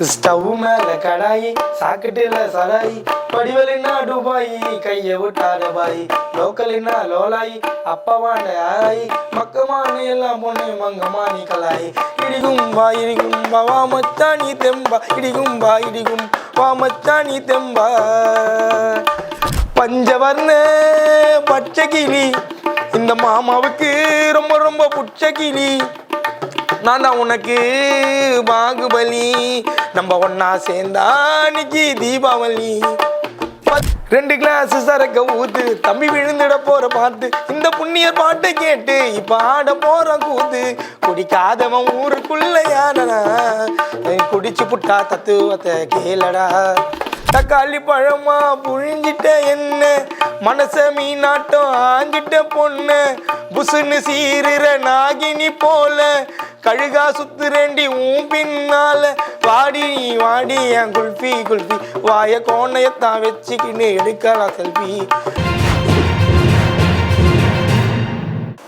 Stove மேல கடாயி சாக்கெட்டுல சராயி படிவலின்னா டுபாயி கைய விட்டா பாய் லோக்கலின்னா லோலாயி அப்பவாண்ட ஆயி மக்கமான எல்லாம் பொண்ணு மங்கமானி நீ கலாயி. இடிகும் வா இடிகும் வா வா மச்சா நீ தெம்பா இடிகும் வா இடிகும் வா மச்சா நீ தெம்பா. பஞ்சவர்ண பச்சை கிளி இந்த மாமாவுக்கு ரொம்ப ரொம்ப புச்ச கிளி நான் தான் உனக்கு பாகுபலி நம்ம ஒன்னா சேர்ந்தா அன்னைக்கு தீபாவளி. பத்- ரெண்டு கிளாஸ் சரக்க ஊத்து தம்பி விழுந்துட போற பாட்டு இந்த புண்ணிய பாட்டை கேட்டு இப்ப ஆட போற கூத்து. குடிக்காதவன் ஊருக்குள்ள யாரடா? குடிச்சு புட்டா தத்துவத்தை கேளடா? தக்காளி பழமா புழிஞ்சிட்ட என்ன? மனச மீனாட்டம் ஆஞ்சிட்ட பொண்ணு. புசுன்னு சீருற நாகினி போல கழுகா சுத்துறேண்டி உன் பின்னால. வாடி நீ வாடி என் குல்ஃபி குல்ஃபி. வாய கோணையத்தான் வச்சுக்கின்னு எடுக்கலாம் செல்ஃபி.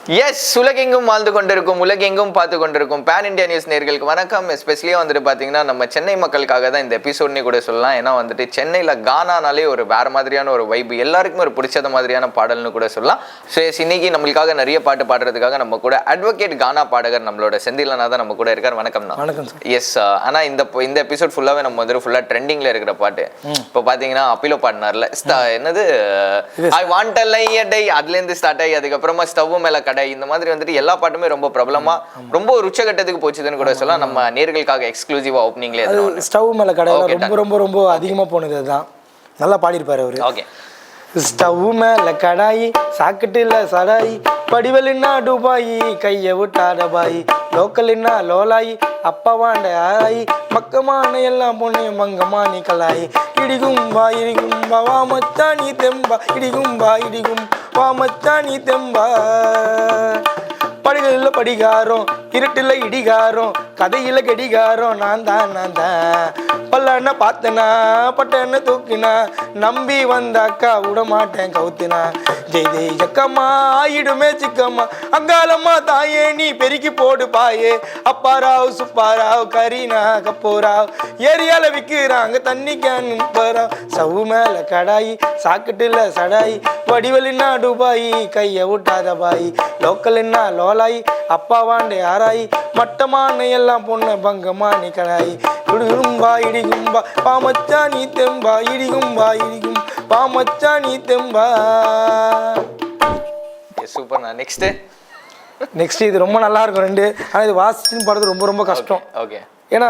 எஸ் உலகெங்கும் வாழ்ந்து கொண்டிருக்கும் உலகெங்கும் பார்த்து கொண்டிருக்கும் பேன் இந்தியா நியூஸ் நேர்களுக்கு வணக்கம். எஸ்பெஷலியாக வந்துட்டு பார்த்தீங்கன்னா நம்ம சென்னை மக்களுக்காக தான் இந்த எபிசோட்னே கூட சொல்லலாம். ஏன்னா வந்துட்டு சென்னையில் கானானாலே ஒரு வேற மாதிரியான ஒரு வைப்பு எல்லாருக்குமே ஒரு பிடிச்சத மாதிரியான பாடல்னு கூட சொல்லலாம். ஸோ எஸ் இன்னைக்கு நம்மளுக்காக நிறைய பாட்டு பாடுறதுக்காக நம்ம கூட அட்வொகேட் கானா பாடகர் நம்மளோட செந்திலனா தான் நம்ம கூட இருக்கார். வணக்கம் சார் எஸ் ஆனால் இந்த இந்த எபிசோட் ஃபுல்லாகவே நம்ம வந்துட்டு ஃபுல்லாக ட்ரெண்டிங்கில் இருக்கிற பாட்டு. இப்போ பார்த்தீங்கன்னா அப்பிலோ பாடினார்ல. என்னது? I want a lie die அதுலேருந்து ஸ்டார்ட் ஆகி அதுக்கப்புறமா ஸ்டவ் மேலே கடை இந்த மாதிரி வந்துட்டு எல்லா பாட்டுமே ரொம்ப பிரபலமா ரொம்ப ஒரு உச்சகட்டத்துக்கு போச்சுதுன்னு கூட சொல்லலாம். நம்ம நேர்களுக்காக எக்ஸ்க்ளூசிவா ஓப்பனிங்லேயே ஸ்டவ் மேல Okay, ரொம்ப ரொம்ப ரொம்ப அதிகமாக போனது அதுதான். நல்லா பாடியிருப்பாரு அவரு. ஓகே ஸ்டவ் மேல கடாயி சாக்கெட்டுல சராயி படிவலின்னா டுபாயி கைய விட்டாட பாய் லோக்கலின்னா லோலாயி அப்பவாண்ட ஆயி மக்கமான எல்லாம் பொண்ணு மங்கம்மா நீ கலாயி இடிகும் வா இடிகும் வா மச்சா நீ தெம்பா இடிகும் வா பாமத்தானி மச்சா நீ தெம்பா படிகளில் படிகாரம் இருட்டில் இடிகாரம் கதையில் கடிகாரம் நான் தான் நான் தான். பல்லண்ண பார்த்தனா பட்டன தூக்கினா நம்பி வந்தாக்கா விட மாட்டேன் கவுத்துனா. ஜெய் ஜெய் ஜக்கம்மா ஆயிடுமே சிக்கம்மா. அங்காலம்மா தாயே நீ பெருக்கி போடு பாயே அப்பாராவ் சுப்பாராவ் கரீனா கப்போராவ் ஏரியால விற்கிறாங்க தண்ணி கேன் முப்பராவ் சவு மேல கடாயி சாக்கெட்டுல சடாயி. வடிவலின்னா டுபாயி கைய விட்டாத பாய். லோக்கல்னா லோலாயி அப்பாவாண்டே ஆராயி. மட்டமான எல்லாம் பொண்ணு பங்கம்மா நீ கடாய் குடுகும்பா இடிகும்பா பாமச்சா நீ தெம்பா இடிகும்பா இடிகும் பாமச்சா நீ தெம்பா. சூப்பர்ண்ணா நெக்ஸ்ட் நெக்ஸ்ட் இது ரொம்ப நல்லா இருக்கும் ரெண்டு. ஆனால் இது வாசிச்சுன்னு பாடுறது ரொம்ப ரொம்ப கஷ்டம். ஓகே ஏன்னா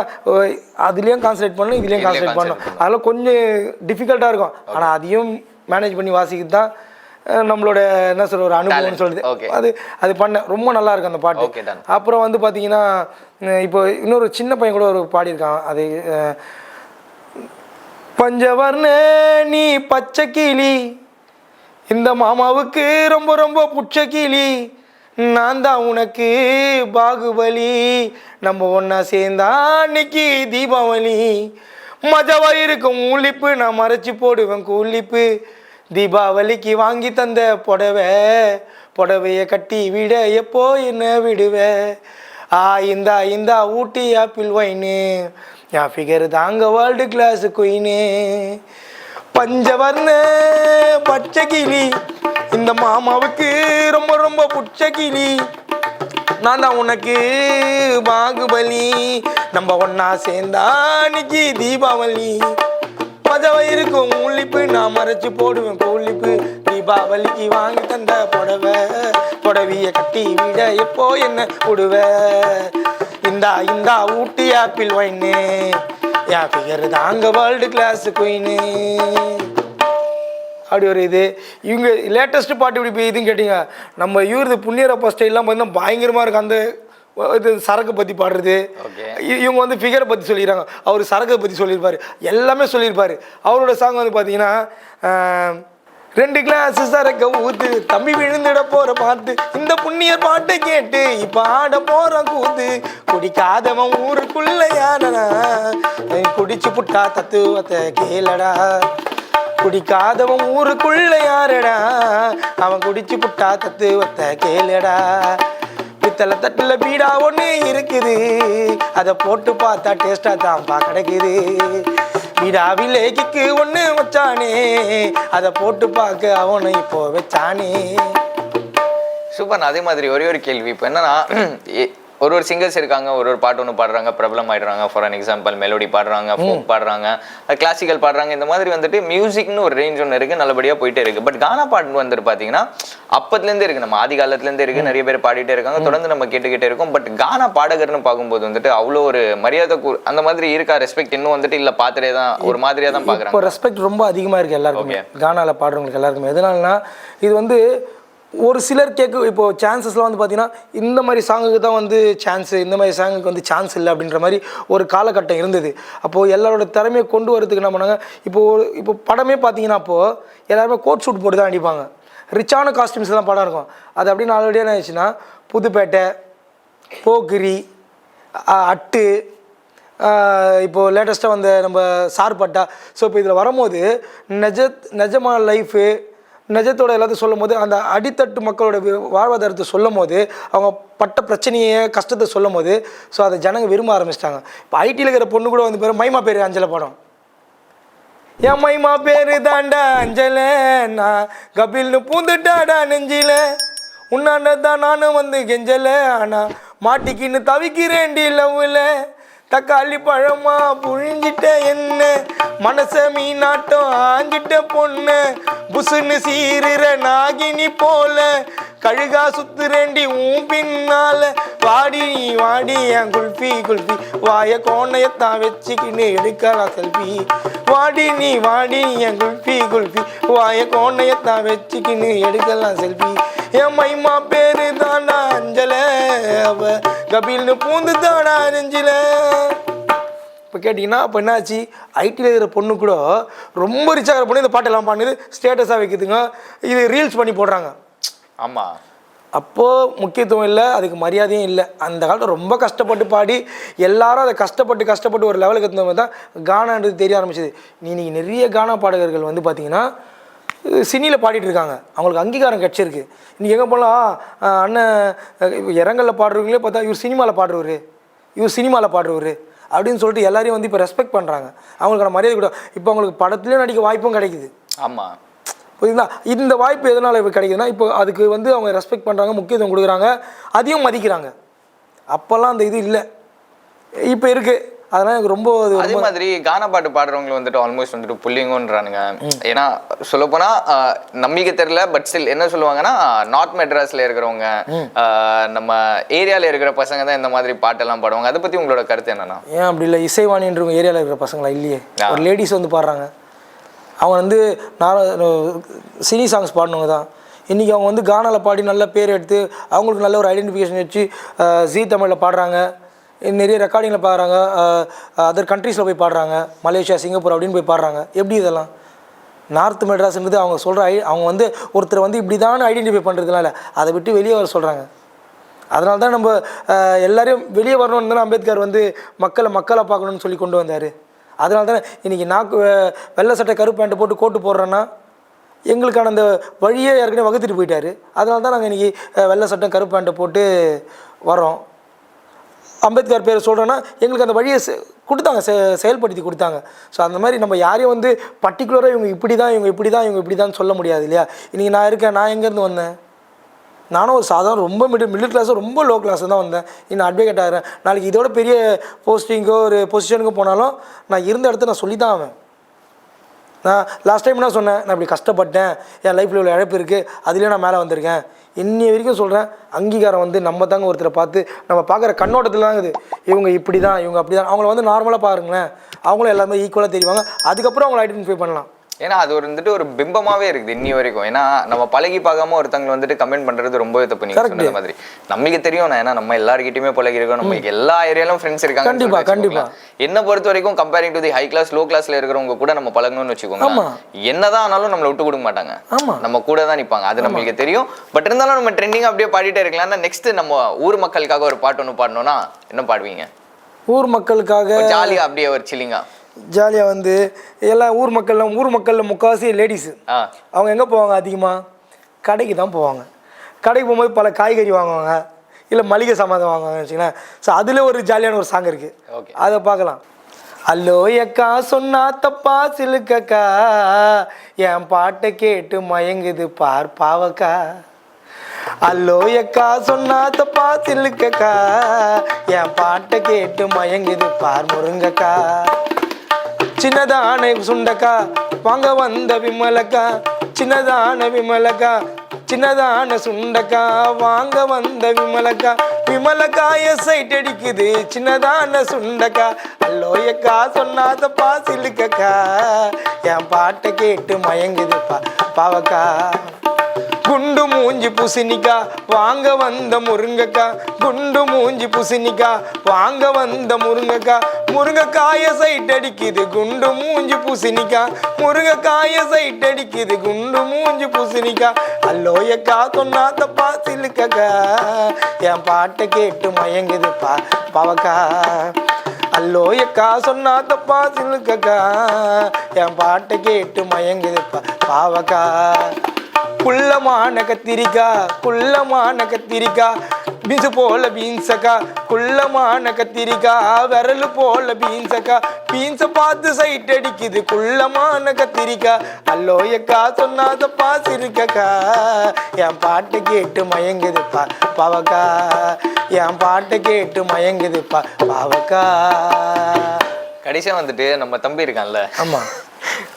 அதுலயும் கான்சன்ட்ரேட் பண்ணணும் இதுலயும் கான்சன்ட்ரேட் பண்ணணும். அதெல்லாம் கொஞ்சம் டிஃபிகல்ட்டாக இருக்கும். ஆனால் அதையும் மேனேஜ் பண்ணி வாசிக்கிறது தான் நம்மளோட என்ன சொல்ற ஒரு அனுபவம்னு. சொல்லுது. அது அது பண்ண ரொம்ப நல்லா இருக்கும் அந்த பாட்டு. அப்புறம் வந்து பார்த்தீங்கன்னா இப்போ இன்னொரு சின்ன பையன் கூட ஒரு பாடியிருக்கான். அது பஞ்சவர்ண நீ பச்சை கிளி. இந்த மாமாவுக்கு ரொம்ப ரொம்ப புச்ச கிளி. நான் தான் உனக்கு பாகுபலி. நம்ம ஒன்றா சேர்ந்தா அன்னைக்கு தீபாவளி. மஜாவா இருக்கும் உள்ளிப்பு நான் மறைச்சி போடுவேன் கூலிப்பு தீபாவளிக்கு வாங்கி தந்த புடவை புடவைய கட்டி விட எப்போ என்ன விடுவ? ஆ இந்தா இந்தா ஊட்டி ஆப்பிள் வைன்னு என் ஃபிகர் தாங்க வேர்ல்டு கிளாஸ் குயினு பஞ்சவர்ண பச்சை கிளி இந்த மாமாவுக்கு ரொம்ப ரொம்ப புச்ச கிளி நான் தான் உனக்கு பாகுபலி. நம்ம ஒன்னா சேர்ந்தா அன்னைக்கு தீபாவளி. பதவை இருக்கும் உள்ளிப்பு நான் மறைச்சு போடுவேன் கூலிப்பு தீபாவளிக்கு வாங்கி தந்த புடவை புடவைய கட்டி விட எப்போ என்ன விடுவேன் இந்தா இந்தா ஊட்டி ஆப்பிள் வைன்னு என் ஃபிகர் தாங்க வேர்ல்டு கிளாஸ் குயின்னு அப்படி ஒரு இது. இவங்க லேட்டஸ்ட் பாட்டு இப்படி போய் இதுன்னு கேட்டிங்க. நம்ம இவரது புண்ணியரப்பா ஸ்டைல்லாம் பார்த்தீங்கன்னா பயங்கரமாக இருக்கும் அந்த இது சரக்கு பற்றி பாடுறது. இவங்க வந்து ஃபிகரை பற்றி சொல்லிடுறாங்க அவர் சரக்கை பற்றி சொல்லியிருப்பாரு. எல்லாமே சொல்லியிருப்பாரு. அவரோட சாங் வந்து பார்த்தீங்கன்னா ரெண்டு கிளாஸ் சரக்க ஊத்து. தம்பி விழுந்துட போற பாட்டு இந்த புண்ணியர் பாட்டை கேட்டு இப்ப ஆட போற கூத்து. குடிக்காதவன் ஊருக்குள்ள யாரடா குடிச்சு புட்டா தத்துவத்தை கேளடா. குடிக்காதவன் ஊருக்குள்ள யாரடா அவன் குடிச்சு புட்டா தத்துவத்தை கேளடா. பித்தளை தட்டில் பீடா ஒன்று இருக்குது. அதை போட்டு பார்த்தா டேஸ்ட்டாக தான் பா கிடைக்குது. பீடா வில்லேஜுக்கு ஒன்று வச்சானே. அதை போட்டு பார்க்க அவனை இப்போ வச்சானே. சூப்பர் அதே மாதிரி ஒரே ஒரு கேள்வி. இப்போ என்னன்னா ஒரு ஒரு சிங்கர்ஸ் இருக்காங்க ஒரு ஒரு பாட்டு ஒன்று பாடுறாங்க பிரபலம் ஆயிடுறாங்க ஃபார் அன் எக்ஸாம்பிள் மெலோடி பாடுறாங்க ஃபோக் பாடுறாங்க கிளாசிக்கல் பாடுறாங்க இந்த மாதிரி வந்துட்டு மியூசிக்னு ஒரு ரேஞ்ச் ஒன்று இருக்கு நல்லபடியா போயிட்டே இருக்கு. பட் கானா பாட்டு வந்துட்டு பார்த்தீங்கன்னா அப்பத்துலேருந்தே இருக்கு. நம்ம ஆதி காலத்துலேருந்தே இருக்கு நிறைய பேர் பாடிட்டே இருக்காங்க தொடர்ந்து நம்ம கேட்டுக்கிட்டே இருக்கோம். பட் கானா பாடகர்னு பார்க்கும்போது வந்துட்டு அவ்வளோ ஒரு மரியாதை கூ- அந்த மாதிரி இருக்கா ரெஸ்பெக்ட் இன்னும் வந்துட்டு இல்லை பார்த்துட்டே தான் ஒரு மாதிரியா தான் இப்போ பார்க்குறாங்க ரெஸ்பெக்ட் ரொம்ப அதிகமாக இருக்குது எல்லாருக்குமே. கானால பாடுறவங்களுக்கு எல்லாருக்குமே. எதனாலனா இது வந்து ஒரு சிலர் கேட்க இப்போ சான்சஸ்லாம் வந்து பார்த்தீங்கன்னா இந்த மாதிரி சாங்குக்கு தான் வந்து சான்ஸ் இந்த மாதிரி சாங்குக்கு வந்து சான்ஸ் இல்லை அப்படின்ற மாதிரி ஒரு காலகட்டம் இருந்தது. அப்போது எல்லாரோட திறமையை கொண்டு வரதுக்கு என்ன பண்ணாங்க? இப்போ ஒரு இப்போ படமே பார்த்தீங்கன்னா அப்போது எல்லாருமே கோட் ஷூட் போட்டு தான் அடிப்பாங்க ரிச்சான காஸ்டியூம்ஸ் தான் படம் இருக்கும். அது அப்படியே நாலடியாக என்ன ஆயிடுச்சுன்னா புதுப்பேட்டை போக்கிரி அட்டு இப்போது லேட்டஸ்ட்டாக வந்த நம்ம சார்பட்டா. ஸோ இப்போ இதில் வரும்போது நெஜ நெஜமான லைஃபு நிஜத்தோட எல்லாத்தையும் சொல்லும் போது அந்த அடித்தட்டு மக்களோட வாழ்வாதாரத்தை சொல்லும் போது அவங்க பட்ட பிரச்சனையை கஷ்டத்தை சொல்லும் போது ஸோ அதை ஜனங்க விரும்ப ஆரம்பிச்சிட்டாங்க. இப்போ ஐடியில் இருக்கிற பொண்ணு கூட வந்து பேர் மைமா பேர் அஞ்சலை படம். என் மைமா பேரு தாண்டா அஞ்சல நான் கபில்னு பூந்துட்டாடா நெஞ்சில. உன்னாண்ட தான் நானும் வந்து கெஞ்சல ஆனா மாட்டிக்கின்னு தவிக்கிறேன்டி லவ்வில். தக்காளி பழமா புழிஞ்சிட்ட என்ன? மனச மீனாட்டம் ஆஞ்சிட்ட பொண்ணு. புசுன்னு சீருற நாகினி போல. கழுகா சுத்துறேண்டி உன் பின்னால. வாடி நீ வாடி என் குல்ஃபி குல்ஃபி. வாய கோணையத்தான் வச்சுக்கின்னு எடுக்கலாம் செல்ஃபி. வாடி நீ வாடி என் குல்ஃபி குல்ஃபி. வாய கோணையத்தான் வச்சுக்கின்னு எடுக்கலாம் செல்ஃபி. என் மைமா பேரு தாண்டா அஞ்சல அவ கபில்னு பூந்து தாடா நெஞ்சில. இப்போ கேட்டிங்கன்னா அப்போ என்னாச்சு? ஐடியில் இருக்கிற பொண்ணு கூட ரொம்ப ரிச்சாகிற பொண்ணு இந்த பாட்டெல்லாம் பண்ணுது ஸ்டேட்டஸாக வைக்குதுங்க. இது ரீல்ஸ் பண்ணி போடுறாங்க. ஆமாம் அப்போது முக்கியத்துவம் இல்லை அதுக்கு மரியாதையும் இல்லை. அந்த காலத்தில் ரொம்ப கஷ்டப்பட்டு பாடி எல்லாரும் அதை கஷ்டப்பட்டு கஷ்டப்பட்டு ஒரு லெவலுக்கு இருந்தவங்க தான் கானான்றது தெரிய ஆரம்பிச்சது. இன்றைக்கி இன்னைக்கு நிறைய கானா பாடகர்கள் வந்து பார்த்தீங்கன்னா சினியில் பாடிட்டு இருக்காங்க. அவங்களுக்கு அங்கீகாரம் கிடச்சிருக்கு. இன்னைக்கு எங்கே போகலாம் அண்ணன் அஹ், இப்ப பாடுறவங்களே பார்த்தா இவர் சினிமாவில் பாடுறவர். இவர் சினிமாவில் பாடுறவர். அப்படின்னு சொல்லிட்டு எல்லாரையும் வந்து இப்போ ரெஸ்பெக்ட் பண்ணுறாங்க அவங்களுக்கான மரியாதை கூட இப்போ அவங்களுக்கு படத்துலேயும் நடிக்க வாய்ப்பும் கிடைக்குது. ஆமாம் புரியுதா? இந்த வாய்ப்பு எதனால் இப்போ கிடைக்குதுன்னா இப்போ அதுக்கு வந்து அவங்க ரெஸ்பெக்ட் பண்ணுறாங்க முக்கியத்துவம் கொடுக்குறாங்க அதையும் மதிக்கிறாங்க. அப்போல்லாம் அந்த இது இல்லை. இப்போ இருக்குது அதனால் எனக்கு ரொம்ப அது மாதிரி கானா பாட்டு பாடுறவங்க வந்துட்டு ஆல்மோஸ்ட் வந்துட்டு புள்ளிங்கன்றானுங்க. ஏன்னா சொல்லப்போனா ஆஹ், நம்பிக்கை தெரியல பட் ஸ்டில் என்ன சொல்லுவாங்கன்னா நார்த் மெட்ராஸ்ல இருக்கிறவங்க நம்ம ஏரியால இருக்கிற பசங்க தான் இந்த மாதிரி பாட்டெல்லாம் பாடுவாங்க. அதை பத்தி உங்களோட கருத்து என்னன்னா? ஏன் அப்படி இல்லை? இசைவாணின்றவங்க ஏரியாவில் இருக்கிற பசங்களா? இல்லையே. ஒரு லேடிஸ் வந்து பாடுறாங்க. அவங்க வந்து நான் சினி சாங்ஸ் பாடினவங்க தான். இன்றைக்கி அவங்க வந்து கானாவில் பாடி நல்ல பேர் எடுத்து அவங்களுக்கு நல்ல ஒரு ஐடென்டிஃபிகேஷன் வச்சு ஜி தமிழில் பாடுறாங்க. நிறைய ரெக்கார்டிங்கில் பாடுறாங்க. அதர் கண்ட்ரீஸில் போய் பாடுறாங்க. மலேசியா சிங்கப்பூர் அப்படின்னு போய் பாடுறாங்க. எப்படி இதெல்லாம்? நார்த் மெட்ராஸ்ன்றது அவங்க சொல்கிற ஐ அவங்க வந்து ஒருத்தர் வந்து இப்படி தான் ஐடென்டிஃபை பண்ணுறதுனால அதை விட்டு வெளியே வர சொல்கிறாங்க அதனால தான் நம்ம எல்லோரையும் வெளியே வரணும்னு தானே அம்பேத்கர் வந்து மக்களை மக்களை பார்க்கணும்னு சொல்லி கொண்டு வந்தார். அதனால தானே இன்றைக்கி நாக்கு வெள்ளை சட்டை கருப்பு பேண்ட்டை போட்டு கோட்டு போடுறேன்னா எங்களுக்கான அந்த வழியை ஏற்கனவே வகுத்துட்டு போயிட்டார். அதனால தான் நாங்கள் இன்றைக்கி வெள்ளை சட்டை கருப்பு பேண்ட்டை போட்டு வரோம் அம்பேத்கர் பேர் சொல்கிறேன்னா எங்களுக்கு அந்த வழியை கொடுத்தாங்க செ செயல்படுத்தி கொடுத்தாங்க. ஸோ அந்த மாதிரி நம்ம யாரையும் வந்து பர்டிகுலராக இவங்க இப்படி தான் இவங்க இப்படி தான் இவங்க இப்படி தான் சொல்ல முடியாது இல்லையா? இன்றைக்கி நான் இருக்கேன் நான் எங்கேருந்து வந்தேன்? நானும் ஒரு சாதாரண ரொம்ப மிடில் மிடில் கிளாஸாக ரொம்ப லோ கிளாஸ் தான் வந்தேன். இன்னும் அட்வொகேட் ஆகிறேன். நாளைக்கு இதோட பெரிய போஸ்டிங்கோ ஒரு பொசிஷனுக்கோ போனாலும் நான் இருந்த இடத்த நான் சொல்லி தான் ஆவேன். நான் லாஸ்ட் டைம் என்ன சொன்னேன்? நான் இப்படி கஷ்டப்பட்டேன். என் லைஃப்பில் இவ்வளோ இழப்பு இருக்குது அதுலேயே நான் மேலே வந்திருக்கேன். இன்னி வரைக்கும் சொல்கிறேன் அங்கீகாரம் வந்து நம்ம தாங்க ஒருத்தரை பார்த்து நம்ம பார்க்குற கண்ணோட்டத்தில் தான் இருக்குது இவங்க இப்படி தான் இவங்க அப்படி தான் அவங்கள வந்து நார்மலாக பாருங்களேன். அவங்களும் எல்லாமே ஈக்குவலாக தெரிவாங்க. அதுக்கப்புறம் அவங்கள ஐடென்டிஃபை பண்ணலாம். ஏன்னா அது ஒரு வந்துட்டு ஒரு பிம்பமாவே இருக்குது இன்னி வரைக்கும். ஏன்னா நம்ம பழகி பார்க்காம ஒருத்தங்களை வந்துட்டு கமெண்ட் பண்றது ரொம்பவே தப்பு நீங்க சொன்னது மாதிரி. நம்மளுக்கு தெரியும் நான் ஏன்னா நம்ம எல்லாருக்கிட்டையுமே பழகி இருக்கோம் நம்ம எல்லா ஏரியாலும் ஃப்ரெண்ட்ஸ் இருக்காங்க கண்டிப்பா, கண்டிப்பா. என்ன பொறுத்த வரைக்கும் comparing to the high class low கிளாஸ்ல இருக்கிறவங்க கூட நம்ம பழகணும்னு வச்சுக்கோங்க. என்னதான் ஆனாலும் நம்மள விட்டு கொடுக்க மாட்டாங்க. நம்ம கூட தான் நிப்பாங்க. அது நம்மளுக்கு தெரியும். பட் இருந்தாலும் நம்ம ட்ரெண்டிங் அப்படியே பாடிட்டே இருக்கலாம்னா நெக்ஸ்ட் நம்ம ஊர் மக்களுக்காக ஒரு பாட்டு ஒன்று பாடணும்னா என்ன பாடுவீங்க? ஊர் மக்களுக்காக ஜாலியா அப்படியே ஒரு சில்லிங்கா ஜாலியாக வந்து எல்லா ஊர் மக்கள்லாம் ஊர் மக்களில் முக்கால்வாசி லேடிஸு அவங்க எங்கே போவாங்க அதிகமாக கடைக்கு தான் போவாங்க. கடைக்கு போகும்போது பல காய்கறி வாங்குவாங்க. இல்லை மளிகை சாமான் வாங்குவாங்கன்னு வச்சுங்களேன் ஸோ அதில் ஒரு ஜாலியான ஒரு சாங் இருக்குது ஓகே. அதை பார்க்கலாம் அல்லோ எக்கா சொன்னா தப்பா சிலுக்கக்கா. என் பாட்டை கேட்டு மயங்குது பார் பாவக்கா. அல்லோ எக்கா சொன்னா தப்பா சிலுக்கக்கா. என் பாட்டை கேட்டு மயங்குது பார் முருங்கக்கா. சின்னதான சுண்டக்கா வாங்க வந்த விமலக்கா சின்னதான விமலக்கா சின்னதான சுண்டக்கா வாங்க வந்த விமலக்கா விமலக்காய சைட் அடிக்குது சின்னதான சுண்டக்கா. அல்லோயக்கா சொன்னாத பாசிலுக்கக்கா என் பாட்டை கேட்டு மயங்குதுப்பா பாவக்கா. குண்டு மூஞ்சி புசினிக்கா வாங்க வந்த முருங்கக்கா. குண்டு மூஞ்சி புசினிக்கா வாங்க வந்த முருங்கக்கா. முருங்கக்காய சைட் அடிக்குது குண்டு மூஞ்சி புசினிக்கா முருங்கக்காய சைட் அடிக்குது குண்டு மூஞ்சி புசினிக்கா அல்லோயக்கா சொன்னா தப்பா சிலுக்கக்கா. என் பாட்டை கேட்டு மயங்குது பா பாவக்கா. அல்லோயக்கா சொன்னா தப்பா சிலுக்கக்கா. என் பாட்டை கேட்டு மயங்குது பா பாவக்கா. குள்ளமான கத்திரிக்கா குள்ளமான கத்திரிக்கா பீன்ஸ் போல பீன்ஸக்கா குள்ளமான கத்திரிக்கா விரல் போல பீன்ஸக்கா பீன்ஸை பார்த்து சைட் அடிக்குது குள்ளமான கத்திரிக்கா. அல்லோயக்கா சொன்னாத பாசிருக்கக்கா என் பாட்டை கேட்டு மயங்குது பா பாவக்கா. என் பாட்டை கேட்டு மயங்குது பா பாவக்கா. கடைசியா வந்துட்டு நம்ம தம்பி இருக்கான்ல. ஆமாம்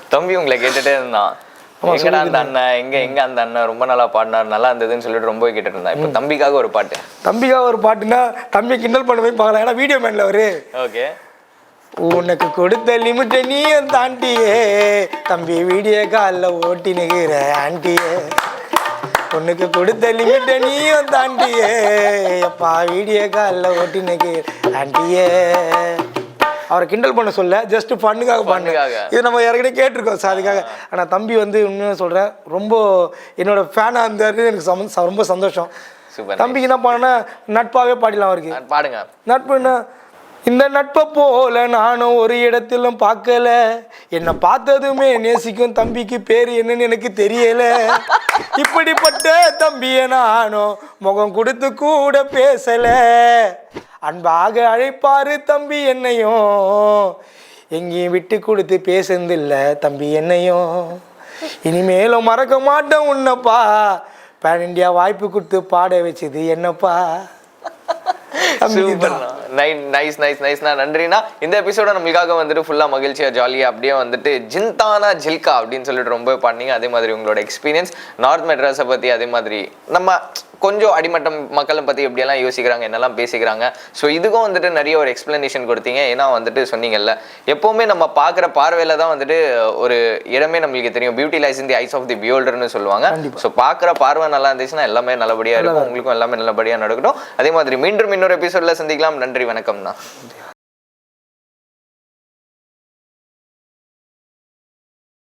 தம்பி உங்களை கேட்டுட்டே இருந்தான். எங்கடா அந்த அண்ணன்? எங்க எங்க அந்த அண்ணன்? ரொம்ப நல்லா பாடினார் நல்லா இருந்ததுன்னு சொல்லிட்டு ரொம்ப கேட்டுட்டு இருந்தான் இப்போ தம்பிக்காக ஒரு பாட்டு. தம்பிக்கா ஒரு பாட்டுன்னா தம்பி கிண்டல் பண்ண போய் பார்க்கலாம். ஏன்னா வீடியோ மேனில் அவரு. ஓகே. உனக்கு கொடுத்த லிமிட்டை நீயும் தாண்டியே. தம்பி வீடியோ காலில் ஓட்டி நிற்கிற ஆண்டியே. உனக்கு கொடுத்த லிமிட்டை நீயும் தாண்டியே. அப்பா வீடியோ காலில் ஓட்டி நிற்கிற ஆண்டியே. அவரை கிண்டல் பண்ண சொல்ல ஜஸ்ட் பண்ணுக்காக பண்ணுங்க பண்ணுக்காக. இது நம்ம ஏற்கனவே கேட்டிருக்கோம் சார் அதுக்காக. ஆனால் தம்பி வந்து உண்மையாக சொல்கிறேன் ரொம்ப என்னோட ஃபேனாக இருந்தாரு எனக்கு சம- ரொம்ப சந்தோஷம். தம்பிக்கு என்ன பண்ணா நட்பாகவே பாடிடலாம் அவருக்கு. பாடுங்க நட்புன்னா இந்த நட்பை போல நானும் ஒரு இடத்திலும் பார்க்கல. என்னை பார்த்ததுமே நேசிக்கும் தம்பிக்கு பேர் என்னன்னு எனக்கு தெரியல. இப்படிப்பட்ட தம்பியை நானும் முகம் கொடுத்து கூட பேசல. அன்பாக அழைப்பாரு தம்பி என்னையும். எங்கேயும் விட்டு கொடுத்து பேசுனதில்ல தம்பி என்னையும். இனிமேலும் மறக்க மாட்டேன் உன்னப்பா. பேன் இண்டியா வாய்ப்பு கொடுத்து பாட வச்சது என்னப்பா? தான். நைஸ் நைஸ் நைஸ்ண்ணா நன்றிண்ணா இந்த எபிசோட நம்மளுக்காக வந்துட்டு ஃபுல்லாக மகிழ்ச்சியாக ஜாலியாக அப்படியே வந்துட்டு ஜிந்தானா ஜில்கா அப்படின்னு சொல்லிட்டு ரொம்ப பண்ணீங்க. அதே மாதிரி உங்களோட எக்ஸ்பீரியன்ஸ் நார்த் மெட்ராஸை பற்றி அதே மாதிரி நம்ம கொஞ்சம் அடிமட்டம் மக்களை பற்றி எப்படியெல்லாம் யோசிக்கிறாங்க என்னெல்லாம் பேசிக்கிறாங்க. ஸோ இதுக்கும் வந்துட்டு நிறைய ஒரு எக்ஸ்பிளனேஷன் கொடுத்தீங்க. ஏன்னா வந்துட்டு சொன்னீங்கல்ல எப்போவுமே நம்ம பார்க்குற பார்வையில் தான் வந்துட்டு ஒரு இடமே நம்மளுக்கு தெரியும். Beauty lies in the eyes of the பியோல்டர்னு சொல்லுவாங்க. ஸோ பார்க்குற பார்வை நல்லா இருந்துச்சுன்னா எல்லாமே நல்லபடியாக இருக்கும். உங்களுக்கும் எல்லாமே நல்லபடியாக நடக்கட்டும். அதே மாதிரி மீண்டும் இன்னொரு எபிசோடில் சந்திக்கலாம். நன்றி வணக்கம்ண்ணா